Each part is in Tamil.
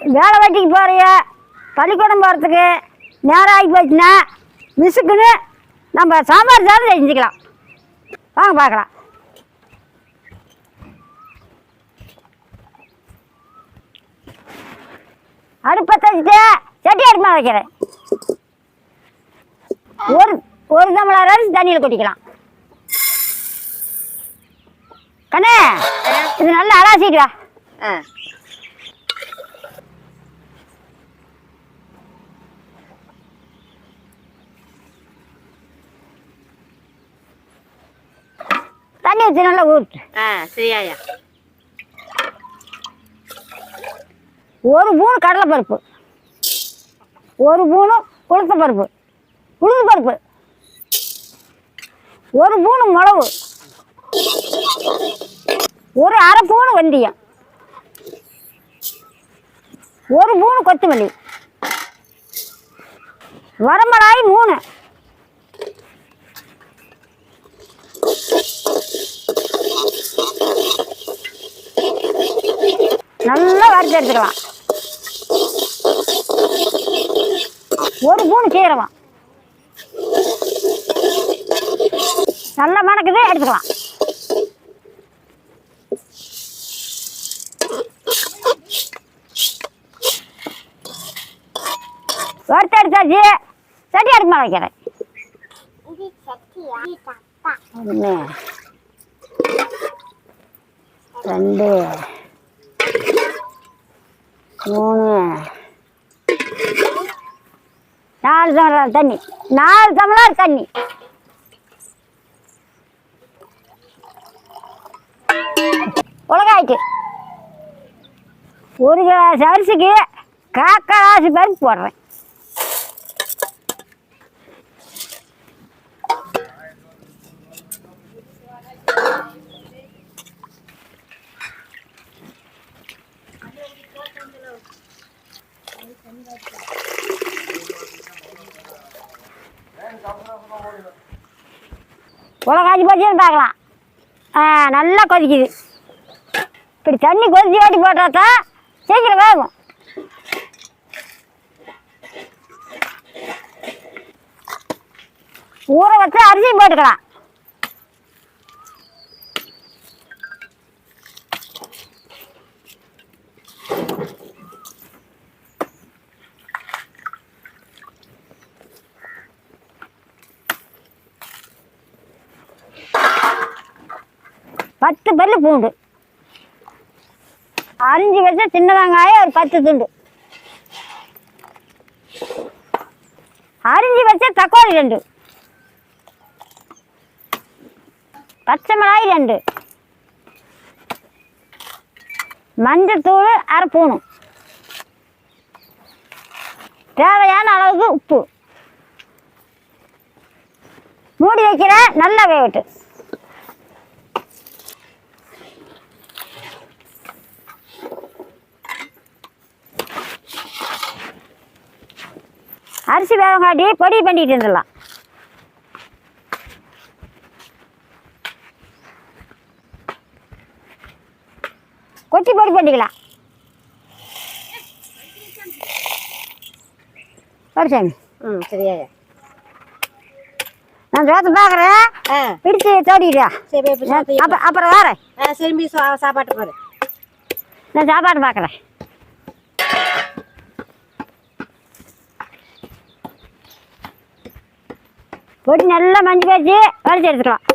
வேலை வெட்டிக்கு போகிறிய பள்ளிக்கூடம் போகிறதுக்கு நேரம் ஆகி போச்சுன்னா மிஸ்ஸுக்குன்னு நம்ம சாம்பார் சாதம் செஞ்சுக்கலாம் வாங்க பார்க்கலாம். அடுப்பை தச்சுட்டு சட்டி அடுப்பா வைக்கிறேன். ஒரு ஒரு தமிழர் அரிசி தண்ணியில் கொட்டிக்கலாம். கண்ணே இது நல்லா அலாசிட்டு வா. ஆ. தண்ணி ஊற்றி நல்லா ஊற்று ஆ சரியாயா? ஒரு பூணு கடலைப்பருப்பு. ஒரு பூணு உளுத்த பருப்பு உளுந்து பருப்பு ஒரு பூணு மிளகு. ஒரு அரை பூணு வெந்தயம். ஒரு பூணு கொத்தமல்லி. வரமிளகாய் மூணு நல்லா வறுத்து எடுத்துக்கலாம். ஒரு பூணு சீரகம். நல்லா மணக்குது எடுத்துக்கலாம். வறுத்து எடுத்தாச்சு. சட்டி அடுப்பு மேலே வைக்கிறேன். ஒன்று ரெண்டு. மூணு நாலு டம்ளர் தண்ணி. நாலு டம்ளர் தண்ணி. உலகாய்க்கு ஒரு கிளாஸ் அரிசிக்கு காக்கா ராசி பருப்பு போடுறேன். உலகாச்சி போச்சுன்னு பார்க்கலாம். ஆ நல்லா கொதிக்குது. இப்படி தண்ணி கொதிச்சு ஓட்டி போட்டால் தான் சீக்கிரம் வேகும். ஊற வச்சு அரிசி போட்டுக்கலாம். பத்து பல்லு பூண்டு. அரிஞ்சு வச்ச சின்ன வெங்காயம் ஒரு பத்து துண்டு. அரிஞ்சு வச்ச தக்காளி ரெண்டு. பச்சை மிளகாய் ரெண்டு. மஞ்சத்தூள் அரை தேவையான அளவுக்கு உப்பு. மூடி வைக்கிற நல்லா வேகட்டும் அரிசி வேகங்காட்டி பொடி பண்ணிட்டு இருந்துடலாம். கொட்டி பொடி பண்ணிக்கலாம். சரி சாமி. ம் சரியாயா நான் சோத்து பார்க்குறேன் பிடிச்சி தோடிடுறா சரி அப்புறம் அப்புறம் வரேன். திரும்பி சாப்பாட்டு பாரு நான் சாப்பாடு பார்க்குறேன் போட்டு நல்லா மஞ்சள் காய்ச்சி வலிச்சு எடுத்துக்கலாம்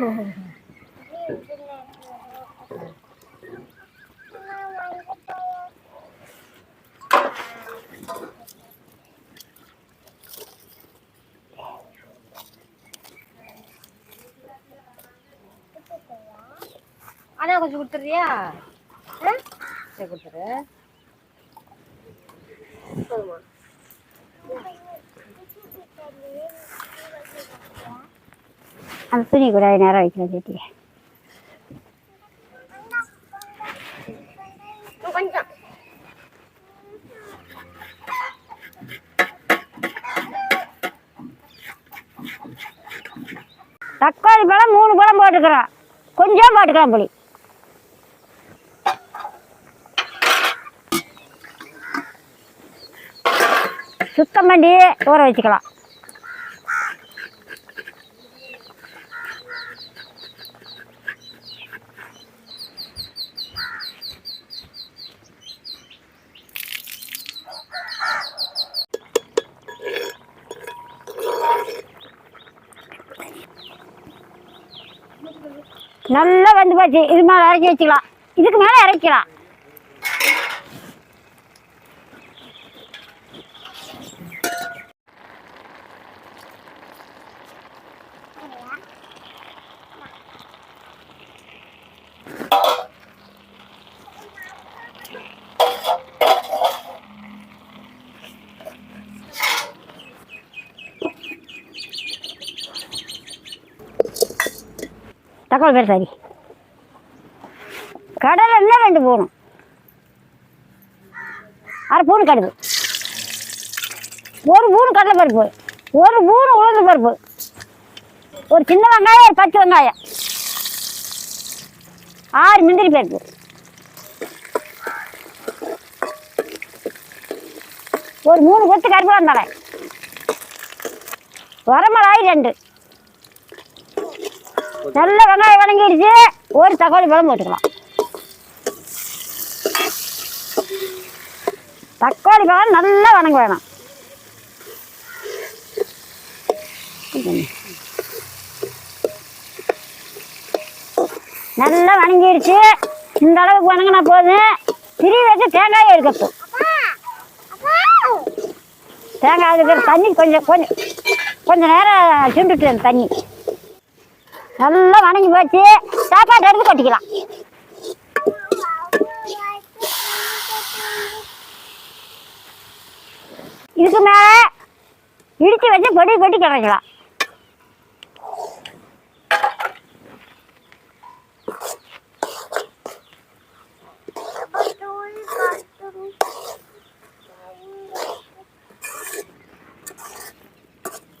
Oh. அண்ணா கொஞ்சம் கொடுத்துட்றியா? ஆ? சரி கொடுத்துரு அந்த துணி கூட நேரம் வைக்கிறேன் சட்டியை கொஞ்சம். தக்காளி பழம் மூணு பழம் போட்டுக்கிறோம். கொஞ்சம் போட்டுக்கலாம் புளி. சுத்தம் பண்ணி ஊற வச்சுக்கலாம். நல்லா வந்து போச்சு. இது மேலே இறக்கி வச்சுக்கலாம். இதுக்கு மேலே இறக்கிக்கலாம். தக்காளி பேர் சரி. கடலை என்ன ரெண்டு போகணும்? அரை பூணு கடுகு ஒரு பூணு கடலை பருப்பு. ஒரு பூணு உளுந்து பருப்பு. ஒரு சின்ன வெங்காயம் ஒரு பச்சை வெங்காயம். ஆறு முந்திரி பருப்பு. ஒரு மூணு கொத்து கருப்பு வந்தாலே வரமிளகாய் ரெண்டு. நல்ல வெங்காயம் வணங்கிடுச்சு ஒரு தக்காளி பழம் போட்டுக்கலாம். தக்காளி பழம் நல்லா வணங்க வேணும். நல்லா வணங்கிடுச்சு. இந்த அளவுக்கு வணங்கினா போதும் திரி வச்சு தேங்காயை எடுக்கட்டும் தேங்காய் இருக்கிற தண்ணி கொஞ்சம் கொஞ்சம் கொஞ்சம் நேரம் சுண்டுட்டு தண்ணி. நல்லா வணங்கி போச்சு. சாப்பாடு எடுத்து கொட்டிக்கலாம் இதுக்கு மேலே இடித்து வச்சு பொடி கொட்டி கிடைக்கலாம்.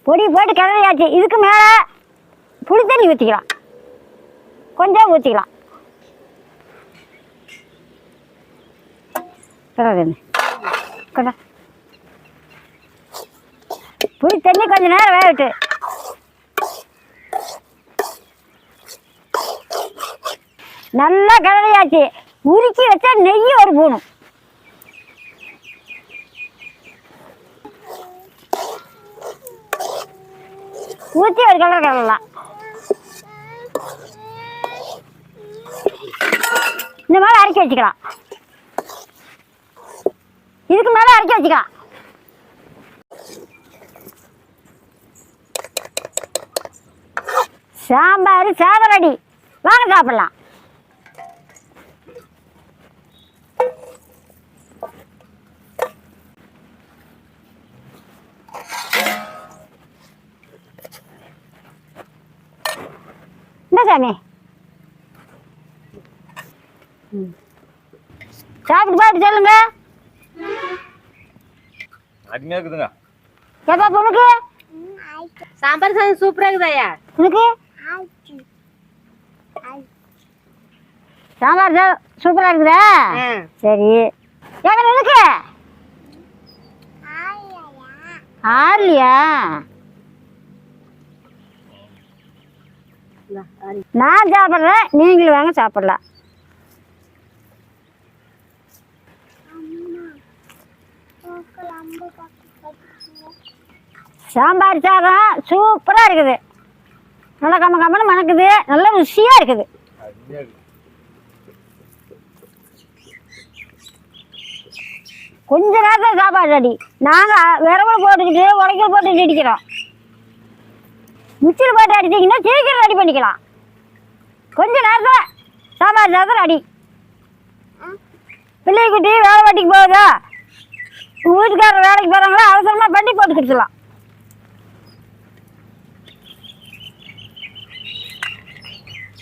பொடி போட்டு கிளறியாச்சு. இதுக்கு மேலே புளி தண்ணி ஊற்றிக்கலாம் கொஞ்சம் ஊற்றிக்கலாம் கொண்டா. புளி தண்ணி கொஞ்ச நேரம் வேகட்டு நல்லா கிளறியாச்சு. உருக்கி வச்சா நெய் ஒரு பூணும். ஊற்றி ஒரு கலர் கிளறலாம். இந்த மாதிரி அரைக்கி வச்சுக்கலாம். இதுக்கு மேலே அரைக்கி வச்சுக்கலாம். சாம்பார் சாதரடி வாங்க சாப்பிடலாம். என்ன சாமி. சாப்பிட்டு பாட்டு சொல்லுங்க. அருமையாக இருக்குதுங்க. எப்பா உனக்கு? சாம்பார் சாதம் சூப்பரா இருக்குதாயா உனக்கு? சாம்பார் சா- சூப்பரா இருக்குதா? சரி. எங்க உனக்கு? ஆறலையா நான் சாப்பிட்றேன் நீங்களும் வாங்க சாப்பிடலாம். சாம்பார் சாதம் சூப்பராக இருக்குது. நல்லா கம்ம கம்மனு மணக்குது. நல்ல ருசியாக இருக்குது. கொஞ்ச நேரத்தில் சாப்பாடு ரெடி நாங்கள் விரவல் போட்டுக்கிட்டு உடைக்கல் போட்டு அடிக்கிறோம் மிக்சியில் போட்டு அடிச்சிங்கன்னா சீக்கிரம் ரெடி பண்ணிக்கலாம். கொஞ்ச நேரத்தில் சாம்பார் சாதம் ரெடி பிள்ளைக்குட்டி வேலை வாட்டிக்கு போகுதா? வீட்டுக்காரர் வேலைக்கு போகிறாங்களா அவசரமாக பண்ணி போட்டு கொடுத்துலாம்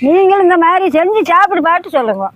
நீங்களும் இந்த மாதிரி செஞ்சு சாப்பிட்டு பார்த்து சொல்லுங்க.